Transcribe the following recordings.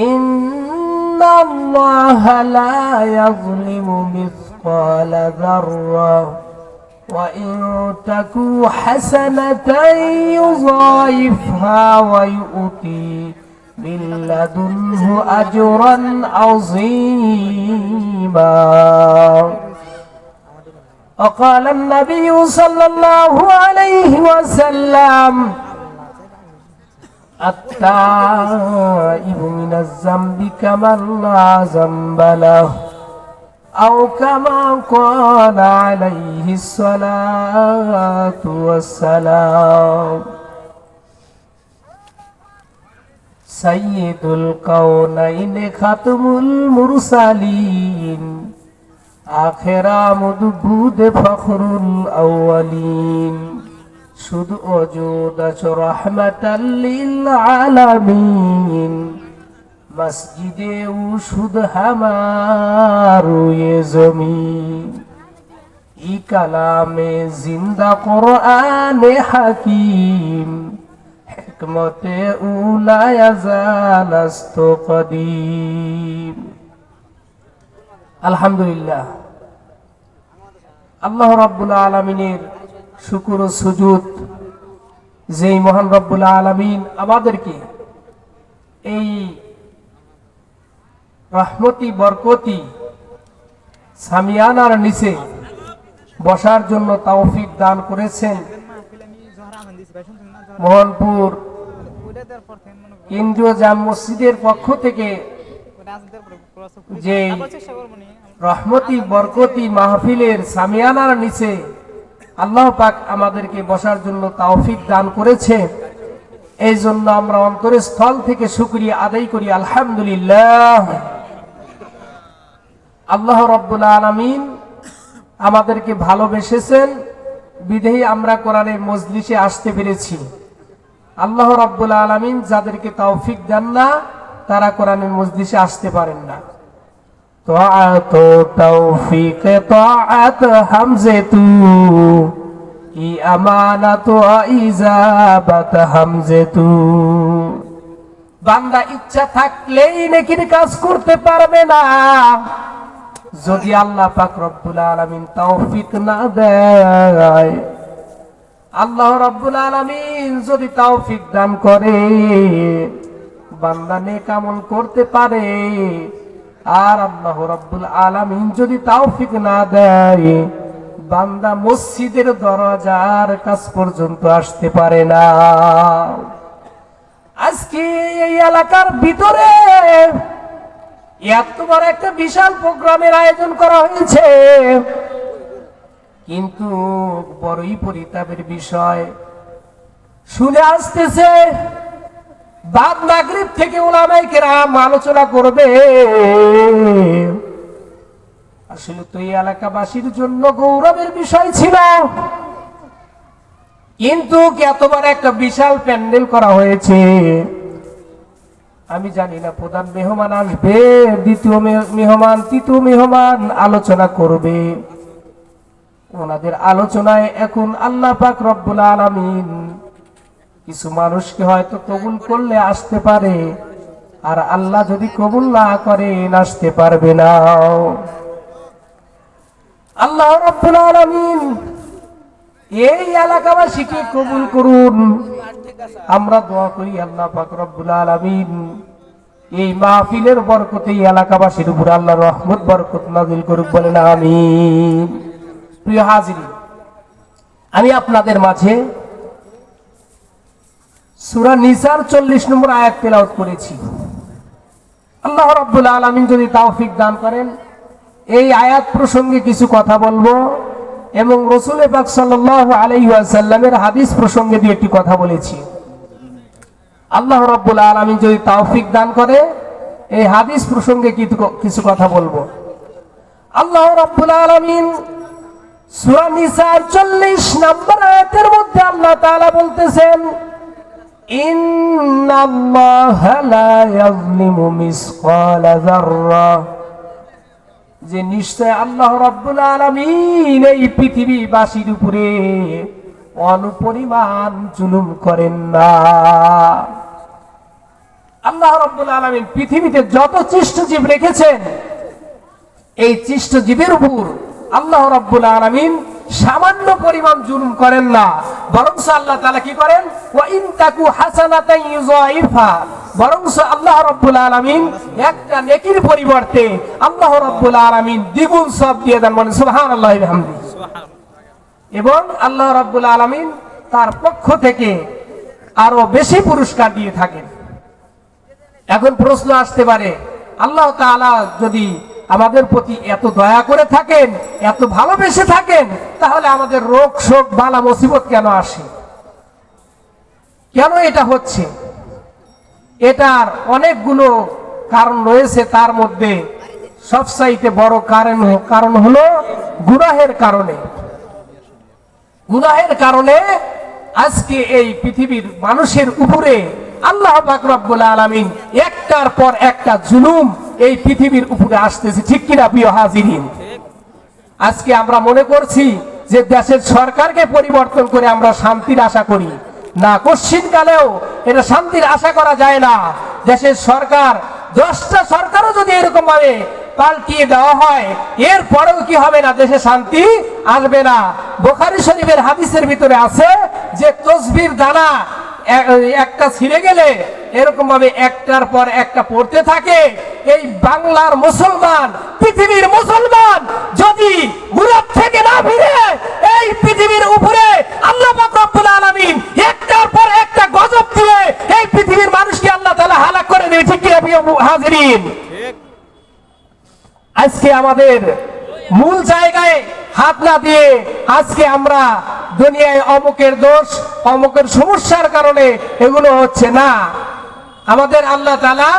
إن الله لا يظلم مثقال ذرة وإن تكو حسنة يضاعفها ويؤتي من لدنه أجرا عظيما. وقال النبي صلى الله عليه وسلم التائب من الذنب كمن لا ذنب له أو كما قال عليه الصلاة والسلام سيد الكونين ختم المرسلين آخر مدبود فخر الأولين শুধু আছো রহমাতাল্লিল মসজিদে উশুদ হামারু এ ই কালামে জিন্দা কোরআনে হাকিম। হিকমতে উলায়া জালাস্ত কদিম। আলহামদুলিল্লাহ। আল্লাহ রাব্বুল আলামিনের শুকুর সুজুদ যেই মহান রব্বুল আলামিন আমাদেরকে এই রহমতি, বরকতি, সামিয়ানার নিচে বসার জন্য তৌফিক দান করেছেন মোহনপুর কেন্দ্রীয় জাম মসজিদের পক্ষ থেকে যে রহমতি, বরকতি মাহফিলের সামিয়ানার নিচে আল্লাহ পাক আমাদেরকে বসার জন্য তৌফিক দান করেছে। এই জন্য আমরা অন্তরের স্থল থেকে শুক্রিয়া আদায় করি, আলহামদুলিল্লাহ। আল্লাহ রব্বুল আলমিন আমাদেরকে ভালোবেসেছেন বিধেই আমরা কোরআনের মজলিসে আসতে পেরেছি। আল্লাহ রব্বুল আলমিন যাদেরকে তাওফিক দেন না, তারা কোরআনের মজলিসে আসতে পারেন না। طاعت توفیق طاعت حمزه تو ই আমানত ইজাবাত হামজে তু বান্দা ইচ্ছা থাকলেই নেকির কাজ করতে পারবে না যদি আল্লাহ পাক রব্বুল আলামিন তৌফিক না দেয় আল্লাহ রাব্বুল আলামিন যদি তৌফিক দান করে বান্দা নেক আমল করতে পারে আর আল্লাহ রাব্বুল আলামিন যদি তৌফিক না দেয়, বান্দা মসজিদের দরজার কাছ পর্যন্ত আসতে পারে না। আজকে এই এলাকার ভিতরে এত বড় একটা বিশাল প্রোগ্রামের আয়োজন করা হয়েছে। কিন্তু বড়ই পরিতাপের বিষয়। শুনে আসতেছে বাদ নাগরিক থেকে ওলামাই কেরাম আলোচনা করবে। আসলে তো এই এলাকাবাসীর জন্য গৌরবের বিষয় ছিল। কিন্তু এতবার একটা বিশাল প্যান্ডেল করা হয়েছে? আমি জানি না, প্রধান মেহমান আসবে, দ্বিতীয় মেহমান, তৃতীয় মেহমান আলোচনা করবে। ওনাদের আলোচনায় এখন আল্লাহ পাক রব্বুল আলামিন কিছু মানুষকে হয়তো কবুল করলে আসতে পারে, আর আল্লাহ যদি কবুল না করেন, আসতে পারবে না। আল্লাহ এই এলাকাবাসীকে কবুল করুন। আমরা দোয়া করি আল্লাহ পাক রব্বুল আলামিন এই মাহফিলের বরকতে এই এলাকাবাসীর উপর আল্লাহ রহমত, বরকত নাজিল করুক, বলেন আমিন। প্রিয় হাজিরি আমি আপনাদের মাঝে সূরা নিসার চল্লিশ নম্বর আয়াত তেলাওয়াত করেছি। আল্লাহ রব্বুল আলামিন যদি তৌফিক দান করেন, এই আয়াত প্রসঙ্গে কিছু কথা বলব এবং রসুল পাক সাল্লাল্লাহু আলাইহি ওয়াসাল্লামের হাদিস প্রসঙ্গে দিয়ে একটি কথা বলেছি। আল্লাহ রব্বুল আলামিন যদি তৌফিক দান করে, এই হাদিস প্রসঙ্গে কিছু- কথা বলব। আল্লাহ রব্বুল আলামিন সূরা নিসার 40 নম্বর আয়াতের মধ্যে আল্লাহ তাআলা বলতেছেন লা ইয়াযলিমু মিসকালা যাররা। যে নিশ্চয় আল্লাহ রাব্বুল আলামিন এই পৃথিবীবাসীর উপরে অনুপরিমাণ জুলুম করেন না। আল্লাহ রাব্বুল আলামিন পৃথিবীতে যত জীব রেখেছেন, এই জীবের উপর আল্লাহ রাব্বুল আলামিন সামান্য পরিমাণ জুলুম করেন না। বরং আল্লাহ তাআলা কি করেন? ওয়া তাকু হাসানাতান ইউযাইফা। বরং আল্লাহ রাব্বুল আলামিন একটা নেকির পরিবর্তে আল্লাহ রাব্বুল আলামিন দ্বিগুণ সব দিয়ে দেন মানে সুবহানাল্লাহি ওয়া বিহামদিহি এবং আল্লাহ রাব্বুল আলামিন তার পক্ষ থেকে আরও বেশি পুরস্কার দিয়ে থাকেন। এখন প্রশ্ন আসতে পারে, আল্লাহ তাআলা যদি আমাদের প্রতি এত দয়া করে থাকেন, এত ভালোবেসে থাকেন, তাহলে আমাদের রোগ শোক বালা মুসিবত কেন আসে? কেন এটা হচ্ছে? এটার অনেকগুলো কারণ রয়েছে তার মধ্যে। সবচাইতে বড় কারণ কারণ হলো গুনাহের কারণে। গুনাহের কারণে আজকে এই পৃথিবীর মানুষের উপরে আল্লাহ পাক রব্বুল আলামিন একটার পর একটা জুলুম এই পৃথিবীর উপরে আসতেছে। ঠিক কিনা প্রিয় হাজিরিন? আজকে আমরা মনে করছি যে দেশের সরকারকে পরিবর্তন করে আমরা শান্তির আশা করি। না কশ্চিন কালেও এটা শান্তির আশা করা যায় না। দেশের সরকার, দশটা সরকারও যদি এরকম ভাবে পাল্টিয়ে দেওয়া হয়, এরপরেও কি হবে না? দেশে শান্তি আসবে না। বোখারি শরীফের হাদিসের ভিতরে আছে যে তসবির দানা একটা ছিঁড়ে গেলে এরকম ভাবে একটার পর একটা পড়তে থাকে। এই বাংলার মুসলমান পৃথিবীর মুসলমান যদি গুরব থেকে না ফিরে এই পৃথিবীর উপরে আল্লাহ রব্বুল আলামিন একটার পর একটা গজব দিয়ে এই পৃথিবীর মানুষকে আল্লাহ তাআলা হালাক করে দেবে। ঠিক কি প্রিয় হাজিরিন? আজকে আমাদের মূল জায়গায় হাত না দিয়ে আজকে আমরা দুনিয়ায় অমুকের দোষ অমুকের সমস্যার কারণে এগুলো হচ্ছে না। আমাদের আল্লাহ তালা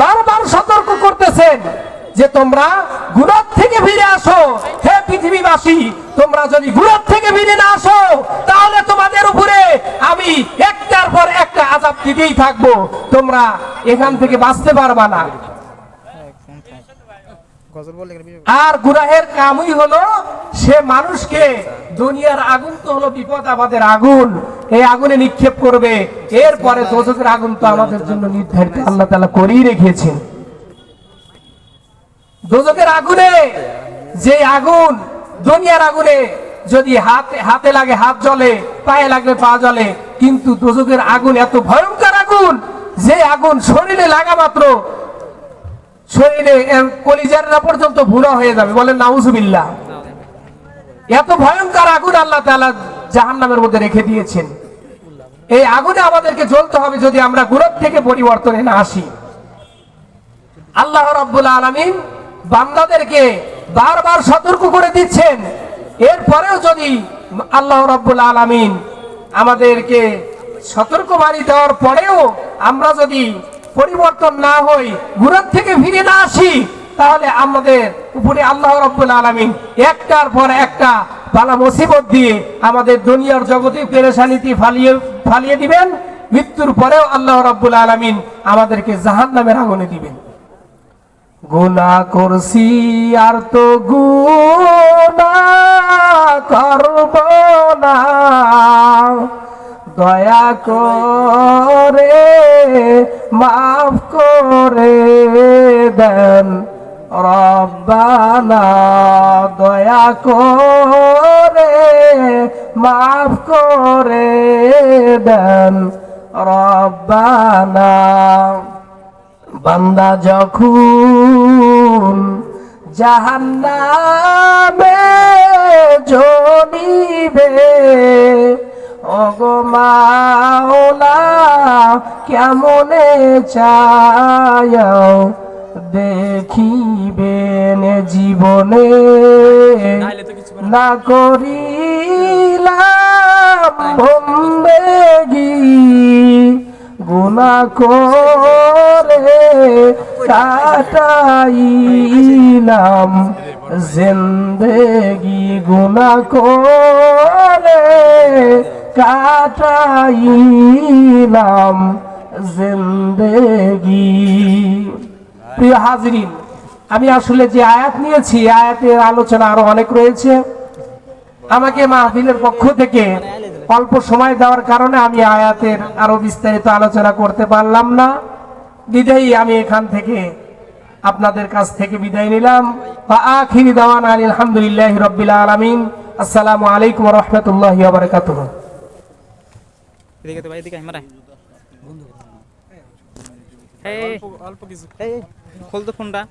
বারবার সতর্ক করতেছেন যে তোমরা গুণার থেকে ফিরে আসো। হে পৃথিবীবাসী, তোমরা যদি গুণার থেকে ফিরে না আসো, তাহলে তোমাদের উপরে আমি একটার পর একটা আজাব দিতেই থাকব। তোমরা এখান থেকে বাঁচতে পারবা না। আর গুনাহের কামই হলো সে মানুষকে দুনিয়ার আগুন তো হলো বিপদ আমাদের আগুন। এই আগুনে নিক্ষেপ করবে। এরপরে আগুন তো আমাদের জন্য নির্ধারিত। আল্লাহ তাআলা করেই রেখেছেন। দোজকের আগুনে, যে আগুন, দুনিয়ার আগুনে যদি হাতে হাতে লাগে হাত জ্বলে, পায়ে লাগলে পা জ্বলে, কিন্তু দোজকের আগুন এত ভয়ঙ্কর আগুন, যে আগুন শরীরে লাগা মাত্র শরীরে কলিজাররা পর্যন্ত ভুড়া হয়ে যাবে। বলেন, নাউজুবিল্লাহ। এত ভয়ঙ্কর আগুন আল্লাহ তাআলা জাহান্নামের মধ্যে রেখে দিয়েছেন। এই আগুনে আমাদেরকে জ্বলতে হবে যদি আমরা গুরব থেকে পরিবর্তনে না আসি। আল্লাহ রাব্বুল আলামিন বান্দাদেরকে বারবার সতর্ক করে দিচ্ছেন। এরপরেও যদি আল্লাহ রাব্বুল আলামিন আমাদেরকে সতর্ক বাড়ি দেওয়ার পরেও আমরা যদি পরিবর্তন না হই গুরব থেকে ফিরে না আসি, তাহলে আমাদের উপরে আল্লাহ রাব্বুল আলামিন একটার পর একটা বালা মুসিবত দিয়ে আমাদের দুনিয়ার জগতে পেরেশানিতে ফালিয়ে ফালিয়ে দিবেন। মৃত্যুর পরেও আল্লাহ রাব্বুল আলামিন আমাদেরকে জাহান্নামের আগুনে দিবেন। গুনা করছি আর তো গুনা করব না। দয়া করে, মাফ করে দেন। রব্বানা, দয়া করে, মাফ করে দেন। রব্বানা, বান্দা যখন জাহান্নামে জনিবে ওগো মাওলা কেমনে চায় দেখিবেন জীবনে। না করিলাম বন্দেগি গুনা করে কাটাইলাম। জিন্দেগি গুনা করে কাটাইলাম জিন্দেগি। প্রিয় হাজরিন, আমি আসলে যে আয়াত নিয়েছি আয়াতের আলোচনা আরও অনেক রয়েছে। আমাকে মাহফিলের পক্ষ থেকে অল্প সময় দেওয়ার কারণে আমি আয়াতের আরও বিস্তারিত আলোচনা করতে পারলাম না। বিদায়ী, আমি এখান থেকে আপনাদের কাছ থেকে বিদায় নিলাম। বা আখিরি দাওয়ান আলী আলহামদুলিল্লাহ রব্বিল আলমিন। আসসালামু আলাইকুম রহমতুল্লাহ বারকাতুহ। এদিকে তো ভাই এদিকে মারা। এই অল্প কিছু। এই খোল তো ফোনটা।